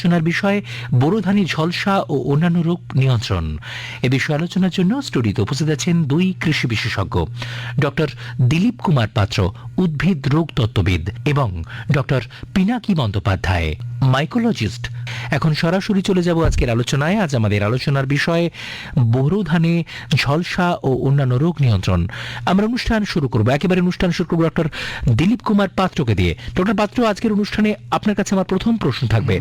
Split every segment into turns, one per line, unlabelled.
আলোচনার বিষয় বোরোধানি ঝলসা ও অন্যান্য রোগ নিয়ন্ত্রণ। এ বিষয়ে আলোচনার জন্য স্টুডিওতে উপস্থিত আছেন দুই কৃষি বিশেষজ্ঞ, ডক্টর দিলীপ কুমার পাত্র, উদ্ভিদ রোগ তত্ত্ববিদ এবং ডক্টর পিনাকি বন্দ্যোপাধ্যায় মাইকোলজিস্ট এখন সরাসরি চলে যাব আজকের আলোচনায়। আজ আমাদের আলোচনার বিষয় বোরো ধানে ঝলসা ও অন্যান্য রোগ নিয়ন্ত্রণ। আমরা অনুষ্ঠান শুরু করব। একেবারে অনুষ্ঠান শুরু করব ডক্টর দিলীপ কুমার পাত্রকে দিয়ে। ডক্টর পাত্র আজকের অনুষ্ঠানে আপনার কাছে আমার প্রথম প্রশ্ন থাকবে।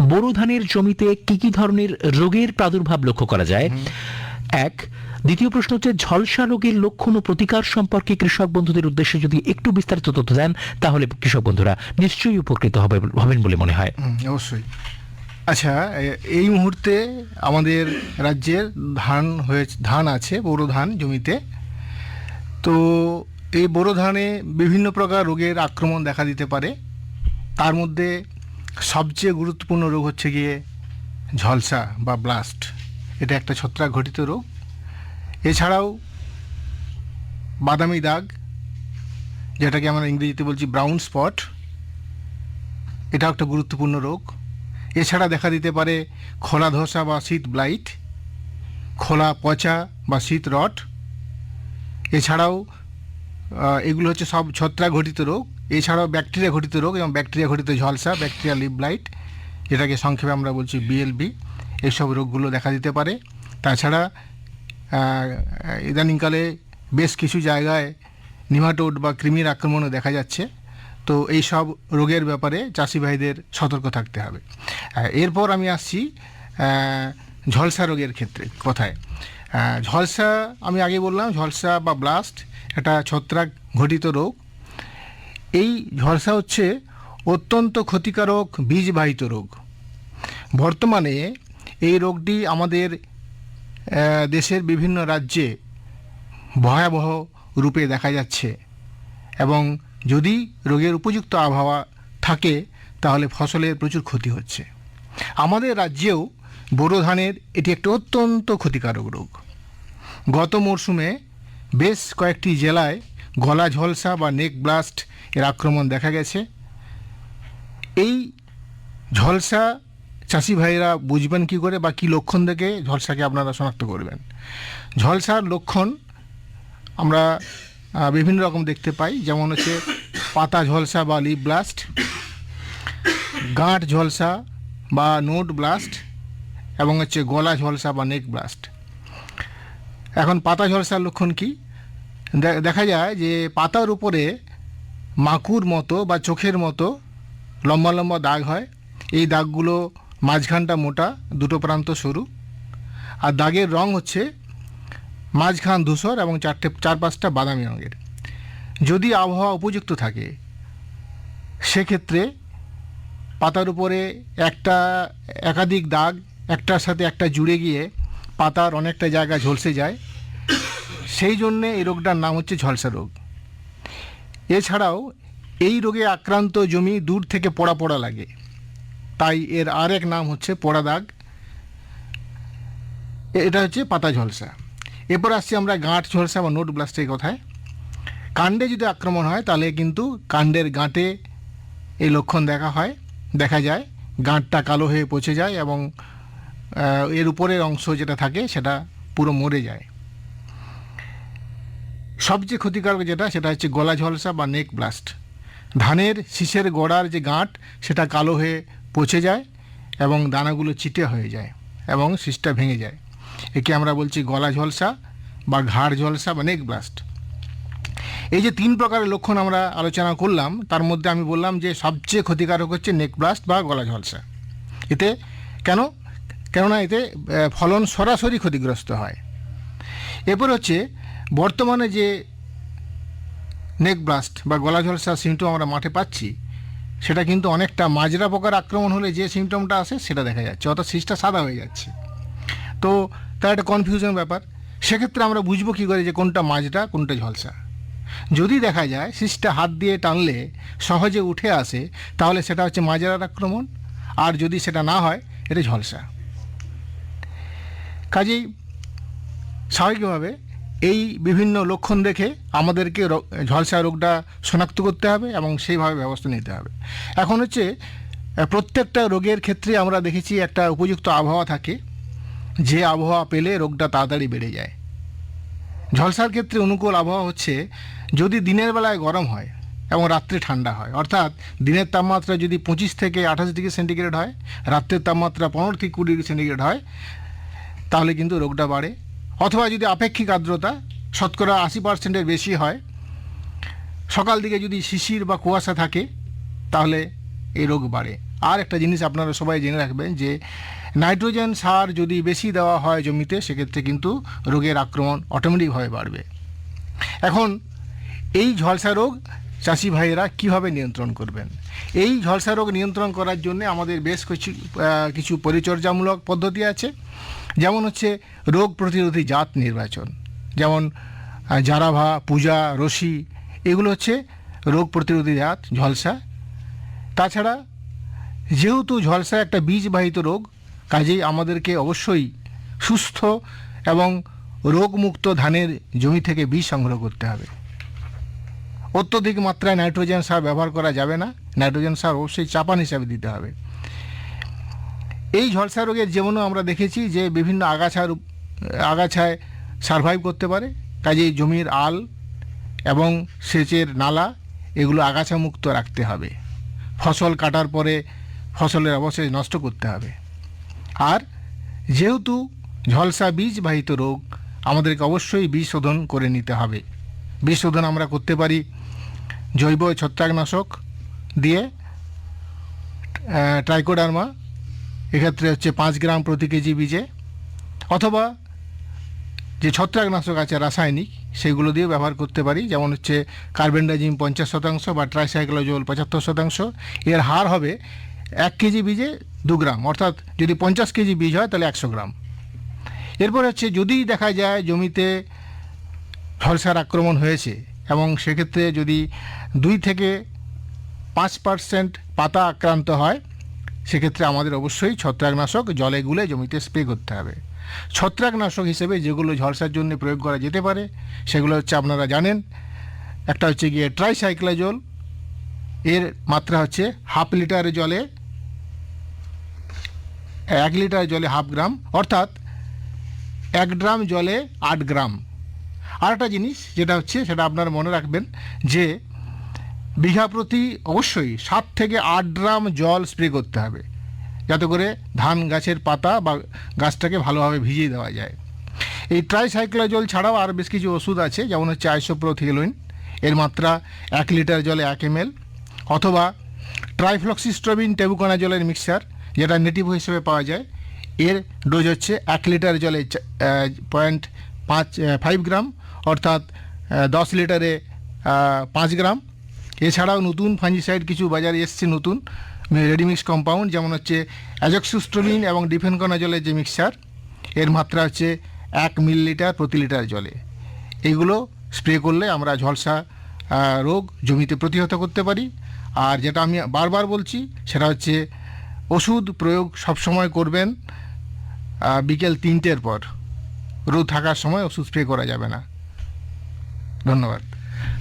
বোরো ধানের জমিতে কি কি ধরনের রোগের প্রাদুর্ভাব লক্ষ্য করা যায়? এক দ্বিতীয় প্রশ্ন হচ্ছে ঝলসা রোগের লক্ষণ ও প্রতিকার সম্পর্কে কৃষক বন্ধুদের উদ্দেশ্যে যদি একটু বিস্তারিত তথ্য দেন তাহলে কৃষক বন্ধুরা নিশ্চয়ই উপকৃত হবে হবেন বলে মনে হয়।
অবশ্যই। আচ্ছা এই মুহূর্তে আমাদের রাজ্যের ধান হয়েছে, ধান আছে, বোরো ধান জমিতে। তো এই বোরো ধানে বিভিন্ন প্রকার রোগের আক্রমণ দেখা দিতে পারে। তার মধ্যে সবচেয়ে গুরুত্বপূর্ণ রোগ হচ্ছে গিয়ে ঝলসা বা ব্লাস্ট। এটা একটা ছত্রাক ঘটিত রোগ। এছাড়াও বাদামি দাগ, যেটাকে আমরা ইংরেজিতে বলছি ব্রাউন স্পট এটাও একটা গুরুত্বপূর্ণ রোগ। এছাড়া দেখা দিতে পারে খোলা ধসা বা শীত ব্লাইট, খোলা পচা বা শীত রট। এছাড়াও এগুলো হচ্ছে সব ছত্রাক ঘটিত রোগ। এছাড়াও ব্যাকটেরিয়া ঘটিত রোগ এবং ব্যাকটেরিয়া ঘটিত ঝলসা, ব্যাকটেরিয়া লিভ ব্লাইট যেটাকে সংক্ষেপে আমরা বলছি বিএলবি এইসব রোগগুলো দেখা দিতে পারে। তাছাড়া ইদানিংকালে বেশ কিছু জায়গায় নিমাটোড বা কৃমির আক্রমণও দেখা যাচ্ছে। তো এই সব রোগের ব্যাপারে চাষি ভাইদের সতর্ক থাকতে হবে। এরপর আমি আসছি ঝলসা রোগের ক্ষেত্রে, কথায়? ঝলসা, আমি আগে বললাম, ঝলসা বা ব্লাস্ট একটা ছত্রাক ঘটিত রোগ। এই ঝলসা হচ্ছে অত্যন্ত ক্ষতিকারক বীজবাহিত রোগ। বর্তমানে এই রোগটি আমাদের দেশের বিভিন্ন রাজ্যে ভয়াবহ রূপে দেখা যাচ্ছে এবং যদি রোগের উপযুক্ত আবহাওয়া থাকে, তাহলে ফসলের প্রচুর ক্ষতি হচ্ছে। আমাদের রাজ্যেও বোরো ধানের এটি একটি অত্যন্ত ক্ষতিকারক রোগ। গত মরশুমে বেশ কয়েকটি জেলায় গলা ঝলসা বা নেক ব্লাস্ট এর আক্রমণ দেখা গেছে। এই ঝলসা চাষি ভাইরা বুঝবেন কি করে বা কী লক্ষণ দেখে ঝলসাকে আপনারা শনাক্ত করবেন। ঝলসার লক্ষণ আমরা বিভিন্ন রকম দেখতে পাই। যেমন হচ্ছে পাতা ঝলসা বা লিপ ব্লাস্ট গাঁট ঝলসা বা নোট ব্লাস্ট এবং হচ্ছে গলা ঝলসা বা নেক ব্লাস্ট এখন পাতা ঝলসার লক্ষণ কি? দেখা যায় যে পাতার উপরে মাকুর মতো বা চোখের মতো লম্বা লম্বা দাগ হয়। এই দাগগুলো মাঝখানটা মোটা, দুটো প্রান্ত সরু। আর দাগের রং হচ্ছে মাঝখান ধূসর এবং চারটে চার পাঁচটা বাদামি রঙের। যদি আবহাওয়া উপযুক্ত থাকে, সেক্ষেত্রে পাতার উপরে একটা একাধিক দাগ, একটার সাথে একটা জুড়ে গিয়ে পাতার অনেকটা জায়গা ঝলসে যায়। সেই জন্যে এই রোগটার নাম হচ্ছে ঝলসা রোগ। এছাড়াও এই রোগে আক্রান্ত জমি দূর থেকে পড়া পড়া লাগে। তাই এর আরেক নাম হচ্ছে পোড়া দাগ। এটা হচ্ছে পাতা ঝলসা। এরপর আসছি আমরা গাঁট ঝলসা বা নোট ব্লাস্টের কথায়। কাণ্ডে যদি আক্রমণ হয়, তাহলে কিন্তু কাণ্ডের গাঁটে এই লক্ষণ দেখা হয়, দেখা যায়। গাঁটটা কালো হয়ে পচে যায় এবং এর উপরের অংশ যেটা থাকে, সেটা পুরো মরে যায়। সবচেয়ে ক্ষতিকারক যেটা, সেটা হচ্ছে গলা ঝলসা বা নেক ব্লাস্ট ধানের শীষের গোড়ার যে গাঁট, সেটা কালো হয়ে পচে যায় এবং দানাগুলো চিটে হয়ে যায় এবং শীষটা ভেঙে যায়। একে আমরা বলছি গলা ঝলসা বা ঘাড় ঝলসা বা নেক ব্লাস্ট এই যে তিন প্রকারের লক্ষণ আমরা আলোচনা করলাম, তার মধ্যে আমি বললাম যে সবচেয়ে ক্ষতিকারক হচ্ছে নেক ব্লাস্ট বা গলা ঝলসা। এতে কেন? কেননা এতে ফলন সরাসরি ক্ষতিগ্রস্ত হয়। এরপর হচ্ছে, বর্তমানে যে নেক ব্লাস্ট বা গলা ঝলসা সিমটম আমরা মাঠে পাচ্ছি, সেটা কিন্তু অনেকটা মাজরা পোকার আক্রমণ হলে যে সিমটমটা আসে সেটা দেখা যাচ্ছে, অর্থাৎ শীষটা সাদা হয়ে যাচ্ছে। তো তার একটা কনফিউশন ব্যাপার। সেক্ষেত্রে আমরা বুঝব কী করে যে কোনটা মাজরা, কোনটা ঝলসা। যদি দেখা যায় শীষটা হাত দিয়ে টানলে সহজে উঠে আসে, তাহলে সেটা হচ্ছে মাজরার আক্রমণ। আর যদি সেটা না হয়, এটা ঝলসা। কাজেই স্বাভাবিকভাবে এই বিভিন্ন লক্ষণ দেখে আমাদেরকে ঝলসা রোগটা শনাক্ত করতে হবে এবং সেইভাবে ব্যবস্থা নিতে হবে। এখন হচ্ছে প্রত্যেকটা রোগের ক্ষেত্রে আমরা দেখেছি একটা উপযুক্ত আবহাওয়া থাকে। যে আবহাওয়া পেলে রোগটা তাড়াতাড়ি বেড়ে যায়। ঝলসার ক্ষেত্রে অনুকূল আবহাওয়া হচ্ছে যদি দিনের বেলায় গরম হয় এবং রাত্রে ঠান্ডা হয়। অর্থাৎ দিনের তাপমাত্রা যদি পঁচিশ থেকে আঠাশ ডিগ্রি সেন্টিগ্রেড হয়, রাত্রের তাপমাত্রা পনেরো থেকে কুড়ি ডিগ্রি সেন্টিগ্রেড হয়, তাহলে কিন্তু রোগটা বাড়ে। অথবা যদি আপেক্ষিক আর্দ্রতা শতকরা আশি পার্সেন্টের বেশি হয়, সকাল দিকে যদি শিশির বা কুয়াশা থাকে, তাহলে এই রোগ বাড়ে। আর একটা জিনিস আপনারা সবাই জেনে রাখবেন যে নাইট্রোজেন সার যদি বেশি দেওয়া হয় জমিতে, সেক্ষেত্রে কিন্তু রোগের আক্রমণ অটোমেটিকভাবে বাড়বে। এখন, এই ঝলসা রোগ চাষি ভাইয়েরা কীভাবে নিয়ন্ত্রণ করবেন? এই ঝলসা রোগ নিয়ন্ত্রণ করার জন্য আমাদের বেশ কিছু কিছু পরিচর্যামূলক পদ্ধতি আছে। যেমন হচ্ছে রোগ প্রতিরোধী জাত নির্বাচন। যেমন জারাভা, পূজা, রশি, এগুলো হচ্ছে রোগ প্রতিরোধী জাত, ঝলসা। তাছাড়া, যেহেতু ঝলসা একটা বীজবাহিত রোগ কাজেই আমাদেরকে অবশ্যই সুস্থ এবং রোগমুক্ত ধানের জমি থেকে বীজ সংগ্রহ করতে হবে। অত্যধিক মাত্রায় নাইট্রোজেন সার ব্যবহার করা যাবে না। নাইট্রোজেন সার অবশ্যই চাপান হিসাবে দিতে হবে। এই ঝলসা রোগের যেমনও আমরা দেখেছি যে বিভিন্ন আগাছার আগাছায় সারভাইভ করতে পারে। কাজেই জমির আল এবং সেচের নালা এগুলো আগাছা মুক্ত রাখতে হবে। ফসল কাটার পরে ফসলের অবশেষ নষ্ট করতে হবে। আর যেহেতু ঝলসা বীজ বাহিত রোগ, আমাদেরকে অবশ্যই বীজ শোধন করে নিতে হবে। বীজ শোধন আমরা করতে পারি জৈব ছত্রাকনাশক দিয়ে ট্রাইকোডার্মা এক্ষেত্রে হচ্ছে পাঁচ গ্রাম প্রতি কেজি বীজে, অথবা যে ছত্রাকনাশক আছে রাসায়নিক, সেগুলো দিয়ে ব্যবহার করতে পারি, যেমন হচ্ছে কার্বেন্ডাজিম পঞ্চাশ শতাংশ বা ট্রাইসাইক্লোজল পঁচাত্তর শতাংশ। এর হার হবে এক কেজি বীজে দু গ্রাম, অর্থাৎ যদি পঞ্চাশ কেজি বীজ হয় তাহলে একশো গ্রাম। এরপর হচ্ছে যদি দেখা যায় জমিতে ঝলসার আক্রমণ হয়েছে এবং সেক্ষেত্রে যদি দুই থেকে পাঁচ পার্সেন্ট পাতা আক্রান্ত হয়, সেক্ষেত্রে আমাদের অবশ্যই ছত্রাকনাশক জলে গুলে জমিতে স্প্রে করতে হবে। ছত্রাকনাশক হিসেবে যেগুলো ঝলসার জন্য প্রয়োগ করা যেতে পারে, সেগুলো হচ্ছে আপনারা জানেন, একটা হচ্ছে গিয়ে ট্রাইসাইক্লাজোল এর মাত্রা হচ্ছে হাফ লিটার জলে এক লিটার জলে হাফ গ্রাম, অর্থাৎ এক গ্রাম জলে আট গ্রাম। আর একটা জিনিস যেটা হচ্ছে, সেটা আপনারা মনে রাখবেন যে বিঘা প্রতি অবশ্যই সাত থেকে আট ড্রাম জল স্প্রে করতে হবে, যাতে করে ধান গাছের পাতা বা গাছটাকে ভালোভাবে ভিজিয়ে দেওয়া যায়। এই ট্রাইসাইক্লোজল ছাড়াও আর বেশ কিছু ওষুধ আছে, যেমন হচ্ছে আইসোপ্রোথিলোইন এর মাত্রা এক লিটার জলে এক এম অথবা ট্রাইফ্লক্সিস্ট্রবিন টেবুকোনা জলের মিক্সচার যেটা নেটিভ হিসেবে পাওয়া যায়। এর ডোজ হচ্ছে এক লিটার জলে পয়েন্ট পাঁচ ফাইভ গ্রাম অর্থাৎ দশ লিটারে পাঁচ গ্রাম এছাড়াও নতুন ফাঞ্জিসাইড কিছু বাজারে এসছে নতুন রেডিমিক্স কম্পাউন্ড যেমন হচ্ছে অ্যাজক্সুস্ট্রোবিন এবং ডিফেনকোনা জলের যে মিক্সচার এর মাত্রা হচ্ছে এক মিলিলিটার প্রতি লিটার জলে। এইগুলো স্প্রে করলে আমরা ঝলসা রোগ জমিতে প্রতিহত করতে পারি। আর যেটা আমি বারবার বলছি, সেটা হচ্ছে ওষুধ প্রয়োগ সবসময় করবেন বিকেল তিনটের পর। রোদ থাকার সময় ওষুধ স্প্রে করা যাবে না। ধন্যবাদ।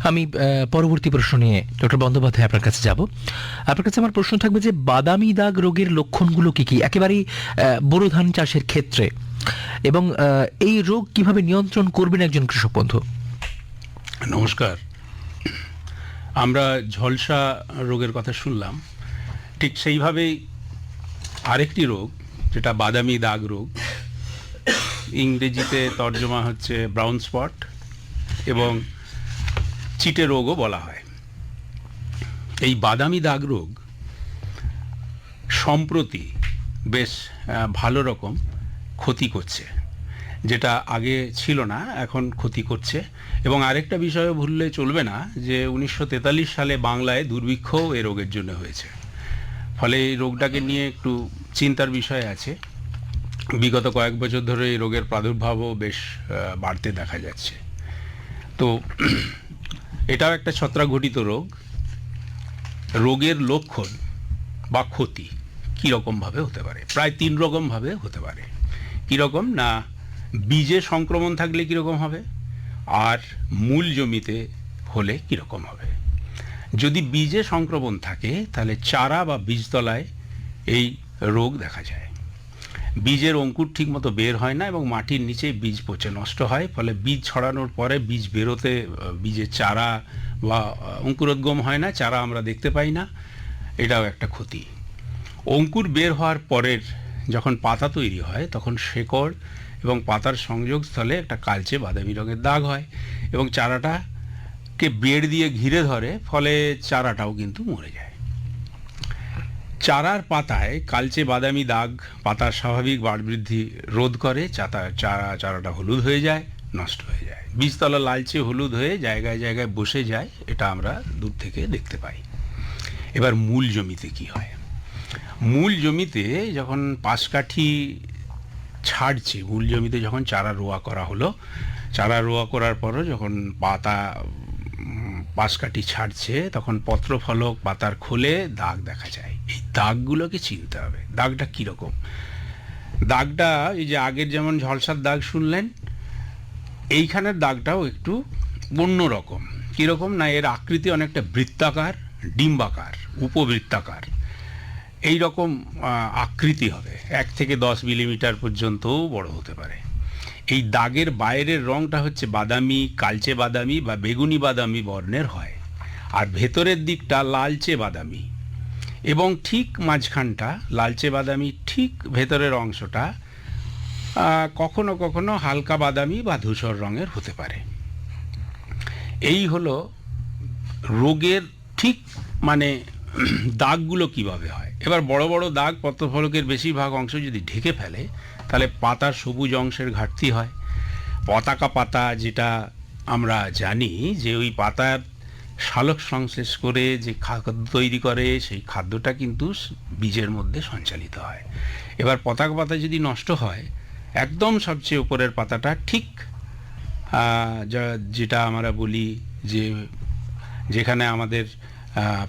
আমি পরবর্তী প্রশ্ন নিয়ে ডক্টর বন্দ্যোপাধ্যায় আপনার কাছে যাব। আপনার কাছে আমার প্রশ্ন থাকবে যে বাদামি দাগ রোগের লক্ষণগুলো কি কি? একেবারেই বোরো ধান চাষের ক্ষেত্রে। এবং এই রোগ কীভাবে নিয়ন্ত্রণ করবেন একজন কৃষক বন্ধু?
নমস্কার। আমরা ঝলসা রোগের কথা শুনলাম। ঠিক সেইভাবেই আরেকটি রোগ, যেটা বাদামি দাগ রোগ, ইংরেজিতে তর্জমা হচ্ছে ব্রাউন স্পট এবং চিটে রোগও বলা হয়। এই বাদামি দাগ রোগ সম্প্রতি বেশ ভালো রকম ক্ষতি করছে, যেটা আগে ছিল না, এখন ক্ষতি করছে। এবং আরেকটা বিষয়ও ভুললে চলবে না যে উনিশশো তেতাল্লিশ সালে বাংলায় দুর্ভিক্ষও এ রোগের জন্য হয়েছে। ফলে এই রোগটাকে নিয়ে একটু চিন্তার বিষয় আছে। বিগত কয়েক বছর ধরে এই রোগের প্রাদুর্ভাবও বেশ বাড়তে দেখা যাচ্ছে। তো এটাও একটা ছত্রাকঘটিত রোগ। রোগের লক্ষণ বা ক্ষতি কীরকমভাবে হতে পারে? প্রায় তিন রকমভাবে হতে পারে। কীরকম না, বীজে সংক্রমণ থাকলে কীরকম হবে? আর মূল জমিতে হলে কীরকম হবে? যদি বীজে সংক্রমণ থাকে, তাহলে চারা বা বীজতলায় এই রোগ দেখা যায়। বীজের অঙ্কুর ঠিকমতো বের হয় না এবং মাটির নিচেই বীজ পচে, নষ্ট হয়। ফলে বীজ ছড়ানোর পরে বীজ বেরোতে বীজের চারা বা অঙ্কুরোদ্গম হয় না, চারা আমরা দেখতে পাই না। এটাও একটা ক্ষতি। অঙ্কুর বের হওয়ার পরের যখন পাতা তৈরি হয়, তখন শেকড় এবং পাতার সংযোগস্থলে একটা কালচে বাদামি রঙের দাগ হয় এবং চারাটাকে বেড় দিয়ে ঘিরে ধরে, ফলে চারাটাও কিন্তু মরে যায়। চারার পাতায় কালচে বাদামি দাগ পাতার স্বাভাবিক বাড় বৃদ্ধি রোধ করে, চাতা চারা চারাটা হলুদ হয়ে যায়, নষ্ট হয়ে যায়। বীজতলা লালচে হলুদ হয়ে জায়গায় জায়গায় বসে যায়, এটা আমরা দূর থেকে দেখতে পাই। এবার মূল জমিতে কি হয়? মূল জমিতে যখন পাশকাঠি ছাড়ছে, মূল জমিতে যখন চারা রোয়া করা হলো, চারা রোয়া করার পরও যখন পাতা পাশকাঠি ছাড়ছে, তখন পত্রফলক পাতার খোলে দাগ দেখা যায়। এই দাগগুলোকে চিনতে হবে। দাগটা কীরকম? দাগটা, এই যে আগের যেমন ঝলসার দাগ শুনলেন, এইখানের দাগটাও একটু অন্য রকম। কীরকম না, এর আকৃতি অনেকটা বৃত্তাকার, ডিম্বাকার, উপবৃত্তাকার। এই রকম আকৃতি হবে। এক থেকে দশ মিলিমিটার পর্যন্তও বড় হতে পারে। এই দাগের বাইরের রংটা হচ্ছে বাদামি, কালচে বাদামি বা বেগুনি বাদামি বর্ণের হয়। আর ভেতরের দিকটা লালচে বাদামি। এবং ঠিক মাঝখানটা লালচে বাদামি, ঠিক ভেতরের অংশটা কখনো কখনো হালকা বাদামি বা ধূসর রঙের হতে পারে। এই হলো রোগের ঠিক মানে দাগগুলো কীভাবে হয়। এবার বড় বড় দাগ, পত্রফলকের বেশিরভাগ অংশ যদি ঢেকে ফেলে তাহলে পাতার সবুজ অংশের ঘাটতি হয়। পতাকা পাতা যেটা আমরা জানি যে ওই পাতার শালক সংশ্লেষ করে যে খাদ্য তৈরি করে, সেই খাদ্যটা কিন্তু বীজের মধ্যে সঞ্চালিত হয়। এবার পতাকা পাতা যদি নষ্ট হয়, একদম সবচেয়ে উপরের পাতাটা ঠিক যেটা আমরা বলি যে, যেখানে আমাদের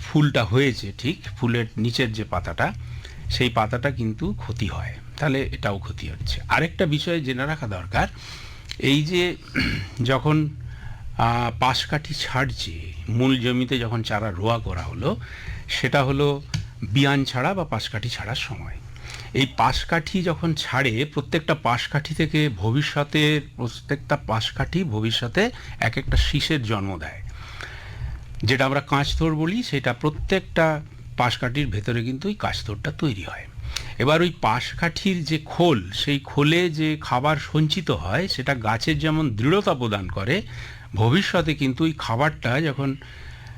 ফুলটা হয়েছে ঠিক, ফুলের নিচের যে পাতাটা, সেই পাতাটা কিন্তু ক্ষতি হয়। তাহলে এটাও ক্ষতি হচ্ছে। আরেকটা বিষয় জেনে রাখা দরকার, এই যে যখন পাশকাঠি ছাড়ছে, মূল জমিতে যখন চারা রোয়া করা হলো, সেটা হলো বিয়ান ছাড়া বা পাশকাঠি ছাড়ার সময়। এই পাশকাঠি যখন ছাড়ে, প্রত্যেকটা পাশকাঠি থেকে ভবিষ্যতে, প্রত্যেকটা পাশকাঠি ভবিষ্যতে এক একটা শীষের জন্ম দেয়। যেটা আমরা কাঁচথোর বলি, সেটা প্রত্যেকটা পাশকাঠির ভেতরে কিন্তু ওই কাঁচথোরটা তৈরি হয়। এবার ওই পাশকাঠির যে খোল, সেই খোলে যে খাবার সঞ্চিত হয়, সেটা গাছের যেমন দৃঢ়তা প্রদান করে, ভবিষ্যতে কিন্তু ওই খাবারটা যখন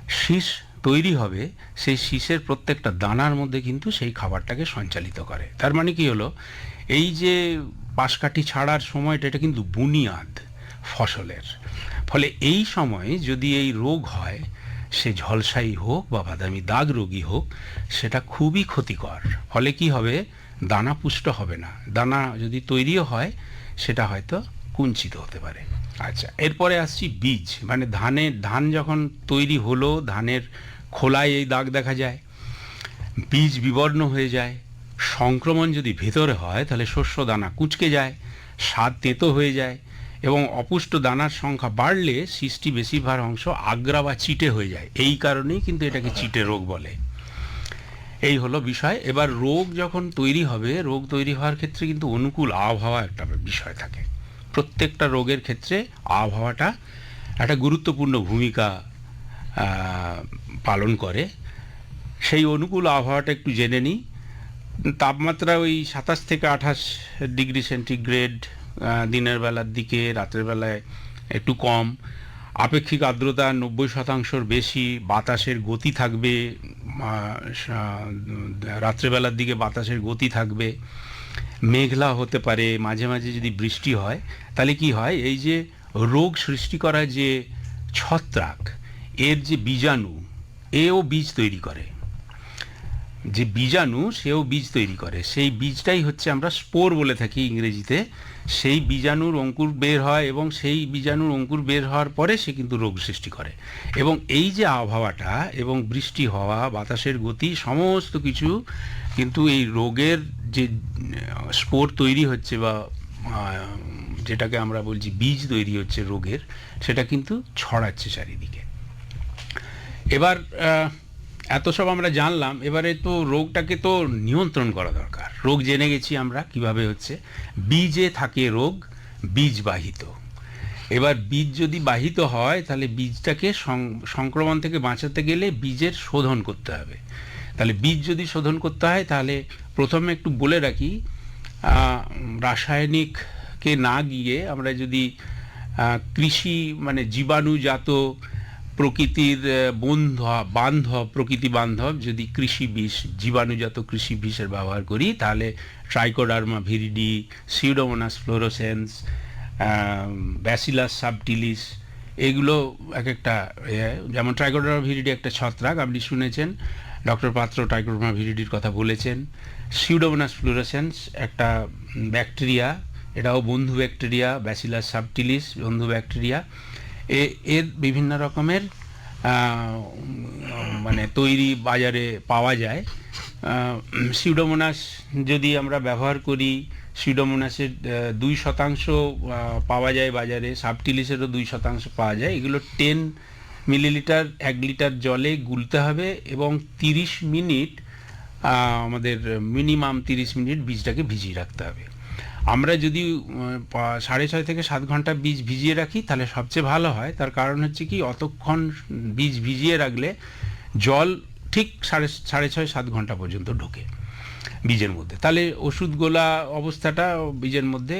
শীষ তৈরি হবে, সেই শীষের প্রত্যেকটা দানার মধ্যে কিন্তু সেই খাবারটাকে সঞ্চালিত করে। তার মানে কি হলো? এই যে পাশকাঠি ছাড়ার সময়টা, এটা কিন্তু বুনিয়াদ ফসলের। ফলে এই সময় যদি এই রোগ হয় সে ঝলসাই হোক বা বাদামি দাগ রোগী হোক, সেটা খুবই ক্ষতিকর। ফলে কি হবে? দানা পুষ্ট হবে না। দানা যদি তৈরিও হয়, সেটা হয়তো কুঞ্চিত হতে পারে। আচ্ছা এরপরে আসছি বীজ। মানে ধানের ধান যখন তৈরি হলো, ধানের খোলায় এই দাগ দেখা যায়, বীজ বিবর্ণ হয়ে যায়। সংক্রমণ যদি ভেতরে হয়, তাহলে শস্য দানা কুঁচকে যায় স্বাদ তেঁতো হয়ে যায় এবং অপুষ্ট দানার সংখ্যা বাড়লে সৃষ্টি বেশিরভাগ অংশ আগ্রা বা চিটে হয়ে যায়। এই কারণেই কিন্তু এটাকে চিটে রোগ বলে। এই হলো বিষয়। এবার রোগ যখন তৈরি হবে, রোগ তৈরি হওয়ার ক্ষেত্রে কিন্তু অনুকূল আবহাওয়া একটা বিষয় থাকে। প্রত্যেকটা রোগের ক্ষেত্রে আবহাওয়াটা একটা গুরুত্বপূর্ণ ভূমিকা পালন করে। সেই অনুকূল আবহাওয়াটা একটু জেনে নিই। তাপমাত্রা ওই সাতাশ থেকে আঠাশ ডিগ্রি সেন্টিগ্রেড দিনের বেলার দিকে, রাতের বেলায় একটু কম। আপেক্ষিক আর্দ্রতা নব্বই শতাংশর বেশি, বাতাসের গতি থাকবে রাত্রেবেলার দিকে বাতাসের গতি থাকবে। মেঘলা হতে পারে, মাঝে মাঝে যদি বৃষ্টি হয়, তাহলে কি হয়? এই যে রোগ সৃষ্টি করা যে ছত্রাক, এর যে বীজাণু, এও বীজ তৈরি করে। যে বীজাণু, সেও বীজ তৈরি করে। সেই বীজটাই হচ্ছে আমরা স্পোর বলে থাকি ইংরেজিতে সেই বীজাণুর অঙ্কুর বের হয় এবং সেই বীজাণুর অঙ্কুর বের হওয়ার পরে সে কিন্তু রোগ সৃষ্টি করে। এবং এই যে আবহাওয়াটা এবং বৃষ্টি হওয়া, বাতাসের গতি, সমস্ত কিছু কিন্তু এই রোগের যে স্পোর তৈরি হচ্ছে বা যেটাকে আমরা বলছি বীজ তৈরি হচ্ছে রোগের, সেটা কিন্তু ছড়াচ্ছে চারিদিকে। এবার এত সব আমরা জানলাম, এবারে তো রোগটাকে তো নিয়ন্ত্রণ করা দরকার। রোগ জেনে গেছি আমরা কীভাবে হচ্ছে। বীজে থাকে রোগ, বীজ বাহিত। এবার বীজ যদি বাহিত হয়, তাহলে বীজটাকে সংক্রমণ থেকে বাঁচাতে গেলে বীজের শোধন করতে হবে। তাহলে বীজ যদি শোধন করতে হয়, তাহলে প্রথমে একটু বলে রাখি রাসায়নিককে না গিয়ে আমরা যদি কৃষি মানে জীবাণুজাত প্রকৃতির আহ, বন্ধব প্রকৃতি বান্ধব যদি কৃষি বিষ জীবাণুজাত কৃষি বিষের ব্যবহার করি তাহলে trichoderma viride pseudomonas fluorescens bacillus subtilis এগুলো এক একটা যেমন ট্রাইকোডার্মা ভিরিডি একটা ছত্রাক আপনি শুনেছেন ডক্টর পাত্র ট্রাইকোডার্মা ভিরিডির কথা বলেছেন সিউডোমোনাস ফ্লোরোসেন্স একটা ব্যাকটেরিয়া এটাও বন্ধু ব্যাকটেরিয়া ব্যাসিলাস সাবটিলিস বন্ধু ব্যাকটেরিয়া এর বিভিন্ন রকমের মানে তৈরি বাজারে পাওয়া যায়। সিউডোমোনাস যদি আমরা ব্যবহার করি, সিউডোমোনাসের দুই শতাংশ পাওয়া যায় বাজারে, সাবটিলিসেরও দুই শতাংশ পাওয়া যায়। এগুলো টেন মিলিলিটার, এক লিটার জলে গুলতে হবে এবং তিরিশ মিনিট আমাদের মিনিমাম তিরিশ মিনিট বীজটাকে ভিজিয়ে রাখতে হবে। আমরা যদি সাড়ে ছয় থেকে সাত ঘণ্টা বীজ ভিজিয়ে রাখি, তাহলে সবচেয়ে ভালো হয়। তার কারণ হচ্ছে কি, অতক্ষণ বীজ ভিজিয়ে রাখলে জল ঠিক সাড়ে সাড়ে ছয়, সাত ঘণ্টা পর্যন্ত ঢোকে বীজের মধ্যে। তাহলে ওষুধ গোলা অবস্থাটা বীজের মধ্যে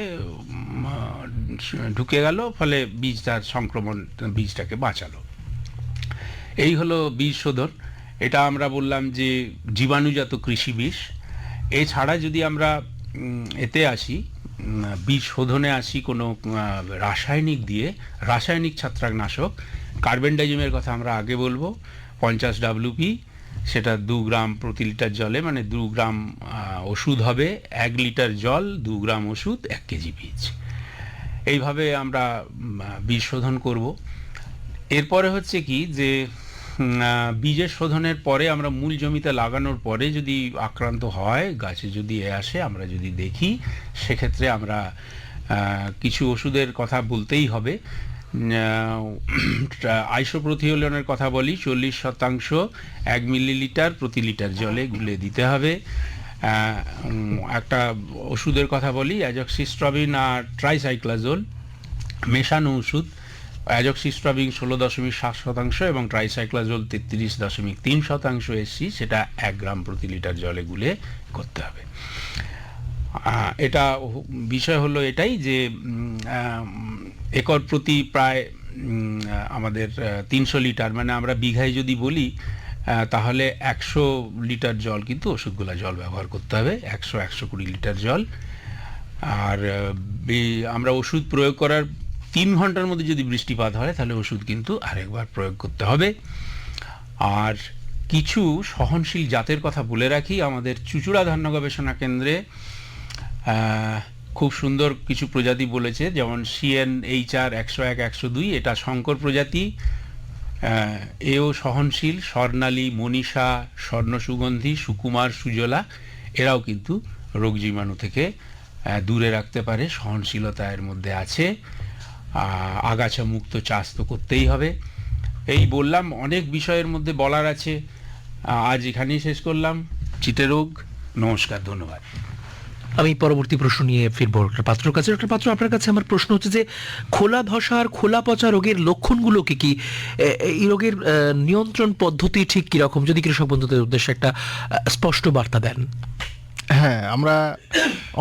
ঢুকে গেল, ফলে বীজ তার সংক্রমণ, বীজটাকে বাঁচালো। এই হলো বীজ শোধন। এটা আমরা বললাম যে জীবাণুজাত কৃষি বিষ এছাড়া যদি আমরা এতে আসি বীজ শোধনে আসি কোনো রাসায়নিক দিয়ে, রাসায়নিক ছত্রাকনাশক। কার্বেন্ডাইজিমের কথা আমরা আগে বলব, পঞ্চাশ ডাব্লিউপি সেটা দু গ্রাম প্রতি লিটার জলে মানে দু গ্রাম ওষুধ হবে, এক লিটার জল, দু গ্রাম ওষুধ, এক কেজি বীজ। এইভাবে আমরা বীজ শোধন করব। এরপরে হচ্ছে কি যে বীজের শোধনের পরে আমরা মূল জমিতে লাগানোর পরে যদি আক্রান্ত হয়, গাছে যদি এ আসে, আমরা যদি দেখি, সেক্ষেত্রে আমরা কিছু ওষুধের কথা বলতেই হবে। আইসোপ্রোথিওলনের কথা বলি, চল্লিশ শতাংশ এক মিলিলিটার প্রতি লিটার জলে গুলে দিতে হবে। একটা ওষুধের কথা বলি, অ্যাজক্সিস্ট্রবিন আর ট্রাইসাইক্লাজোল, মেশানো ওষুধ। অ্যাজক্সিস্ট্রাবিং ষোলো দশমিক সাত শতাংশ এবং ট্রাইসাইক্লাজোল তেত্রিশ দশমিক তিন শতাংশ এসছি সেটা এক গ্রাম প্রতি লিটার জলে গুলে করতে হবে। এটা বিষয় হলো এটাই যে একর প্রতি প্রায় আমাদের তিনশো লিটার মানে আমরা বিঘায় যদি বলি তাহলে একশো লিটার জল কিন্তু ওষুধগুলা জল ব্যবহার করতে হবে, একশো একশো কুড়ি লিটার জল। আর আমরা ওষুধ প্রয়োগ করার তিন ঘণ্টার মধ্যে যদি বৃষ্টিপাত হয়, তাহলে ওষুধ কিন্তু আরেকবার প্রয়োগ করতে হবে। আর কিছু সহনশীল জাতের কথা বলে রাখি, আমাদের চুচুড়া ধান্য গবেষণা কেন্দ্রে খুব সুন্দর কিছু প্রজাতি বলেছে, যেমন সিএন এইচ আর একশো এক, একশো দুই, এটা শঙ্কর প্রজাতি। এও সহনশীল, স্বর্ণালী, মনীষা স্বর্ণ সুগন্ধি সুকুমার, সুজলা, এরাও কিন্তু রোগ জীবাণু থেকে দূরে রাখতে পারে, সহনশীলতা এর মধ্যে আছে। আগাছা মুক্ত চাষ তো করতেই হবে। এই বললাম অনেক বিষয়ের মধ্যে বলার আছে। আজ এখানেই শেষ করলাম। চিটে রোগ নমস্কার ধন্যবাদ।
আমি পরবর্তী প্রশ্ন নিয়ে ফিরবো ডক্টর পাত্রর কাছে। ডক্টর পাত্র আপনার কাছে আমার প্রশ্ন হচ্ছে যে খোলা ধসা আর খোলা পচা রোগের লক্ষণগুলো কি কি? এই রোগের নিয়ন্ত্রণ পদ্ধতি ঠিক কীরকম যদি কৃষক বন্ধুদের উদ্দেশ্যে একটা স্পষ্ট বার্তা দেন।
হ্যাঁ আমরা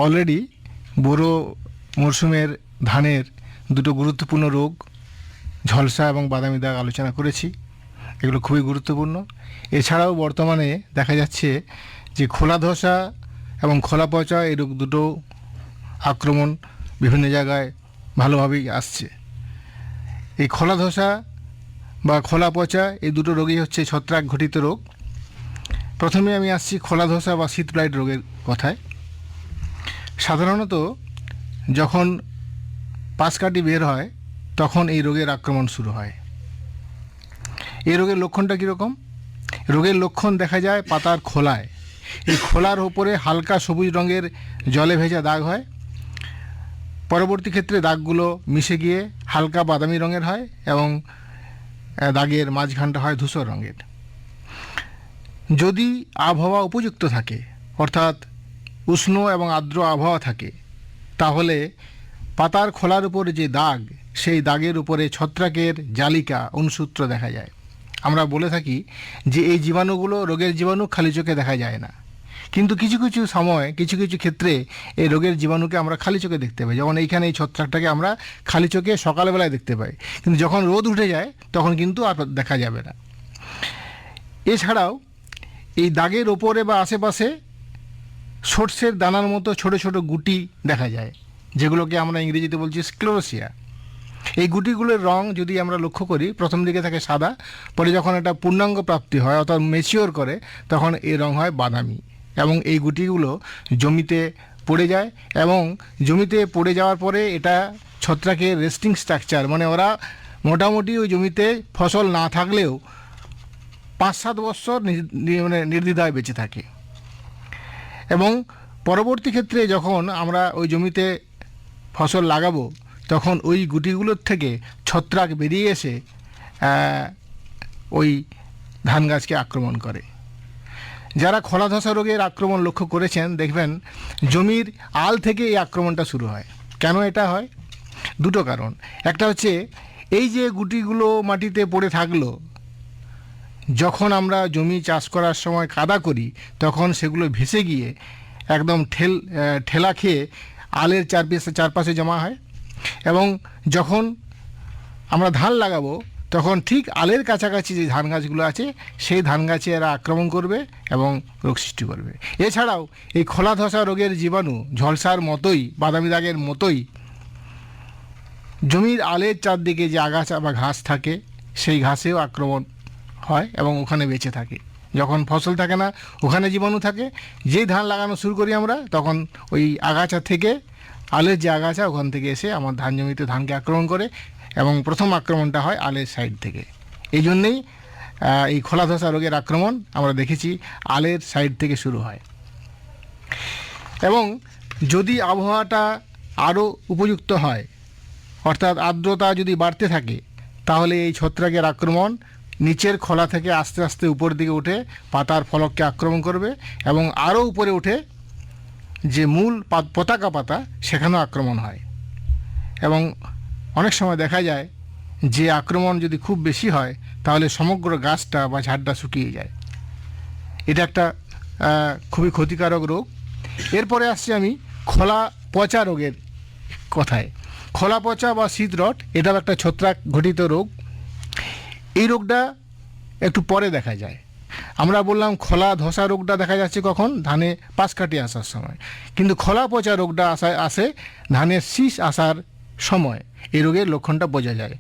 অলরেডি বড় মরশুমের ধানের দুটো গুরুত্বপূর্ণ রোগ, ঝলসা এবং বাদামি দাগ আলোচনা করেছি। এগুলো খুবই গুরুত্বপূর্ণ। এছাড়াও বর্তমানে দেখা যাচ্ছে যে খোলা ধসা এবং খোলা পচা এই রোগ দুটো আক্রমণ বিভিন্ন জায়গায় ভালোভাবেই আসছে। এই খোলা ধসা বা খোলা পচা এই দুটো রোগই হচ্ছে ছত্রাক ঘটিত রোগ। প্রথমে আমি আসছি খোলা ধসা বা শীত ব্লাইট রোগের কথায়। সাধারণত যখন পাশকাঠি বের হয়, তখন এই রোগের আক্রমণ শুরু হয়। এই রোগের লক্ষণটা কীরকম? রোগের লক্ষণ দেখা যায় পাতার খোলায়। এই খোলার ওপরে হালকা সবুজ রঙের জলে ভেজা দাগ হয়। পরবর্তী ক্ষেত্রে দাগগুলো মিশে গিয়ে হালকা বাদামি রঙের হয় এবং দাগের মাঝখানটা হয় ধূসর রঙের। যদি আবহাওয়া উপযুক্ত থাকে, অর্থাৎ উষ্ণ এবং আর্দ্র আবহাওয়া থাকে, তাহলে পাতার খোলার উপর যে দাগ, সেই দাগের উপরে ছত্রাকের জালিকা অনুসূত্র দেখা যায়। আমরা বলে থাকি যে এই জীবাণুগুলো রোগের জীবাণু খালি চোখে দেখা যায় না। কিন্তু কিছু কিছু সময়, কিছু কিছু ক্ষেত্রে এই রোগের জীবাণুকে আমরা খালি চোখে দেখতে পাই। যেমন এইখানে এই ছত্রাকটাকে আমরা খালি চোখে সকালবেলায় দেখতে পাই। কিন্তু যখন রোদ উঠে যায়, তখন কিন্তু আর দেখা যাবে না। এছাড়াও এই দাগের ওপরে বা আশেপাশে সর্ষের দানার মতো ছোট ছোট গুটি দেখা যায়। যেগুলোকে আমরা ইংরেজিতে বলছি স্ক্লোরোসিয়া এই গুটিগুলোর রং যদি আমরা লক্ষ্য করি, প্রথম দিকে থাকে সাদা, পরে যখন এটা পূর্ণাঙ্গ প্রাপ্তি হয়, অর্থাৎ মেচিওর করে, তখন এই রং হয় বাদামি। এবং এই গুটিগুলো জমিতে পড়ে যায় এবং জমিতে পড়ে যাওয়ার পরে এটা ছত্রাকের রেস্টিং স্ট্রাকচার মানে ওরা মোটামুটি ওই জমিতে ফসল না থাকলেও পাঁচ সাত বছর মানে নির্দ্বিধায় বেঁচে থাকে। এবং পরবর্তী ক্ষেত্রে যখন আমরা ওই জমিতে ফসল লাগাবো, তখন ওই গুটিগুলোর থেকে ছত্রাক বেরিয়ে এসে ওই ধান গাছকে আক্রমণ করে। যারা খোলা ধসা রোগের আক্রমণ লক্ষ্য করেছেন, দেখবেন জমির আল থেকে এই আক্রমণটা শুরু হয়। কেন এটা হয়? দুটো কারণ। একটা হচ্ছে, এই যে গুটিগুলো মাটিতে পড়ে থাকল, যখন আমরা জমি চাষ করার সময় কাদা করি, তখন সেগুলো ভেসে গিয়ে একদম ঠেল ঠেলা খেয়ে আলের চারপাশে চারপাশে জমা হয়। এবং যখন আমরা ধান লাগাবো, তখন ঠিক আলের কাছাকাছি যে ধান গাছগুলো আছে, সেই ধান গাছে এরা আক্রমণ করবে এবং রোগ সৃষ্টি করবে। এছাড়াও এই খোলা ধসা রোগের জীবাণু ঝলসার মতোই, বাদামি দাগের মতোই, জমির আলের চারদিকে যে আগাছা বা ঘাস থাকে, সেই ঘাসেও আক্রমণ হয় এবং ওখানে বেঁচে থাকে। যখন ফসল থাকে না, ওখানে জীবাণু থাকে, যেই ধান লাগানো শুরু করি আমরা, তখন ওই আগাছা থেকে, আলের যে আগাছা, ওখান থেকে এসে আমার ধান জমিতে ধানকে আক্রমণ করে এবং প্রথম আক্রমণটা হয় আলের সাইড থেকে। এই জন্যেই এই খোলা ধসা রোগের আক্রমণ আমরা দেখেছি আলের সাইড থেকে শুরু হয়। এবং যদি আবহাওয়াটা আরও উপযুক্ত হয়, অর্থাৎ আর্দ্রতা যদি বাড়তে থাকে, তাহলে এই ছত্রাকের আক্রমণ নিচের খোলা থেকে আস্তে আস্তে উপর দিকে উঠে পাতার ফলককে আক্রমণ করবে এবং আরও উপরে উঠে যে মূল পতাকা পাতা, সেখানেও আক্রমণ হয়। এবং অনেক সময় দেখা যায় যে আক্রমণ যদি খুব বেশি হয়, তাহলে সমগ্র গাছটা বা ঝাড়টা শুকিয়ে যায়। এটা একটা খুবই ক্ষতিকারক রোগ। এরপরে আসছি আমি খোলা পচা রোগের কথায়। খোলা পচা বা শীতরট এটাও একটা ছত্রাক ঘটিত রোগ। এই রোগটা একটু পরে দেখা যায়। আমরা বললাম খোলা ধসা রোগটা দেখা যাচ্ছে কখন? ধানে পাশ কাটিয়ে আসার সময়। কিন্তু খোলা পচা রোগটা আসা, আসে ধানের শীষ আসার সময়। এই রোগের লক্ষণটা বোঝা যায়।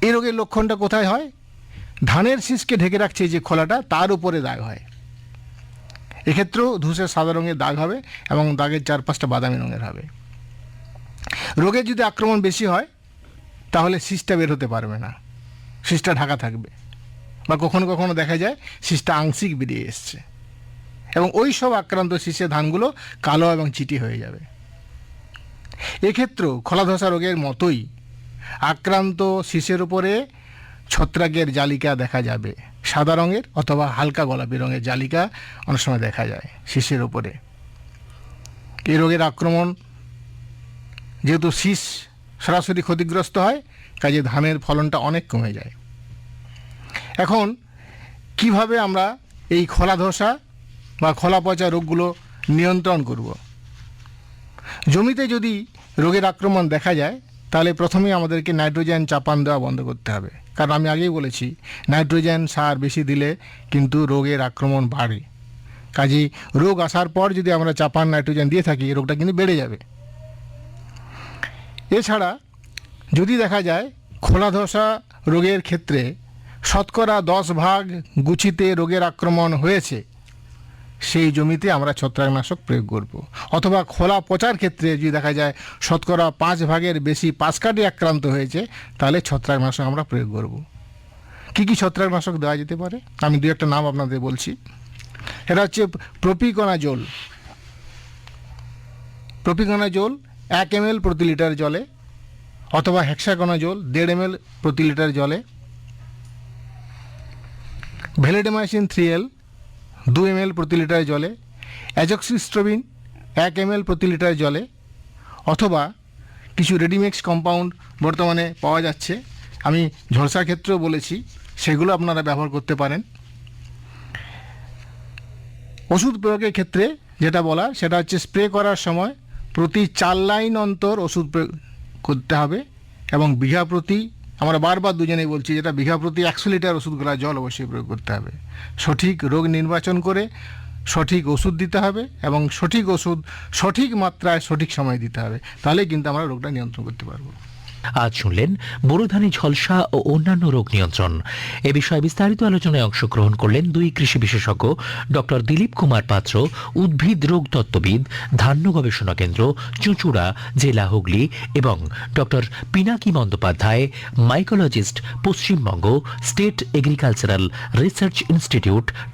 এই রোগের লক্ষণটা কোথায় হয়? ধানের শীষকে ঢেকে রাখছে যে খোলাটা, তার উপরে দাগ হয়। এক্ষেত্রেও ধূসর সাদা রঙের দাগ হবে এবং দাগের চারপাশটা বাদামি রঙের হবে। রোগের যদি আক্রমণ বেশি হয়, তাহলে শীষটা বের হতে পারবে না। শীষটা ঢাকা থাকবে। বা কখনো কখনো দেখা যায় শীষটা আংশিক বেরিয়ে এসছে। এবং ওই সব আক্রান্ত শীষের ধানগুলো কালো এবং চিটি হয়ে যাবে। এক্ষেত্রেও খোলাধসা রোগের মতোই আক্রান্ত শীষের উপরে ছত্রাকের জালিকা দেখা যাবে। সাদা রঙের অথবা হালকা গোলাপি রঙের জালিকা অনেক সময় দেখা যায় শীষের উপরে। এই রোগের আক্রমণ যেহেতু শীষ সরাসরি ক্ষতিগ্রস্ত হয় কাজে ধানের ফলনটা অনেক কমে যায়। এখন কীভাবে আমরা এই খোলা ধসা বা খোলা পচা রোগগুলো নিয়ন্ত্রণ করব? জমিতে যদি রোগের আক্রমণ দেখা যায়, তাহলে প্রথমেই আমাদেরকে নাইট্রোজেন চাপান দেওয়া বন্ধ করতে হবে। কারণ আমি আগেই বলেছি, নাইট্রোজেন সার বেশি দিলে কিন্তু রোগের আক্রমণ বাড়ে। কাজেই রোগ আসার পর যদি আমরা চাপান, নাইট্রোজেন দিয়ে থাকি, রোগটা কিন্তু বেড়ে যাবে। এছাড়া যদি দেখা যায় খোলা ধসা রোগের ক্ষেত্রে শতকরা দশ ভাগ গুছিতে রোগের আক্রমণ হয়েছে, সেই জমিতে আমরা ছত্রাকনাশক প্রয়োগ করব। অথবা খোলা পচার ক্ষেত্রে যদি দেখা যায় শতকরা পাঁচ ভাগের বেশি পাঁচকাঠি আক্রান্ত হয়েছে, তাহলে ছত্রাকনাশক আমরা প্রয়োগ করব। কী কী ছত্রাকনাশক দেওয়া যেতে পারে? আমি দু একটা নাম আপনাদের বলছি। এটা হচ্ছে প্রপিকনা জল প্রপিকনা জল এক এম প্রতি লিটার জলে অথবা হেক্সাকোনা জল, দেড় এম প্রতি লিটার জলে। ভ্যালেডেমাইসিন থ্রি এল দু এম প্রতি লিটার জলে। অ্যাজক্সিস্ট্রোবিন, এক এম প্রতি লিটার জলে। অথবা কিছু রেডিমিক্স কম্পাউন্ড বর্তমানে পাওয়া যাচ্ছে। আমি ঝলসার ক্ষেত্রেও বলেছি, সেগুলো আপনারা ব্যবহার করতে পারেন। ওষুধ প্রয়োগের ক্ষেত্রে যেটা বলা, সেটা হচ্ছে স্প্রে করার সময় প্রতি চার লাইন অন্তর ওষুধ করতে হবে এবং বিঘা প্রতি, আমরা বারবার দুজনেই বলছি যেটা বিঘা প্রতি একশো লিটার ওষুধ গোলা জল অবশ্যই প্রয়োগ করতে হবে। সঠিক রোগ নির্বাচন করে সঠিক ওষুধ দিতে হবে এবং সঠিক ওষুধ সঠিক মাত্রায় সঠিক সময় দিতে হবে। তাহলে কিন্তু আমরা রোগটা নিয়ন্ত্রণ করতে পারব।
আজ শুনলেন বোরোধানি ঝলসা ও অন্যান্য রোগ নিয়ন্ত্রণ। এ বিষয়ে বিস্তারিত আলোচনায় অংশগ্রহণ করলেন দুই কৃষি বিশেষজ্ঞ ডক্টর দিলীপ কুমার পাত্র, উদ্ভিদ রোগ তত্ত্ববিদ, ধান্য গবেষণা কেন্দ্র, চুঁচুড়া, জেলা হুগলি এবং doctor Pinaki Bandyopadhyay, mycologist, Paschimbanga state agricultural research institute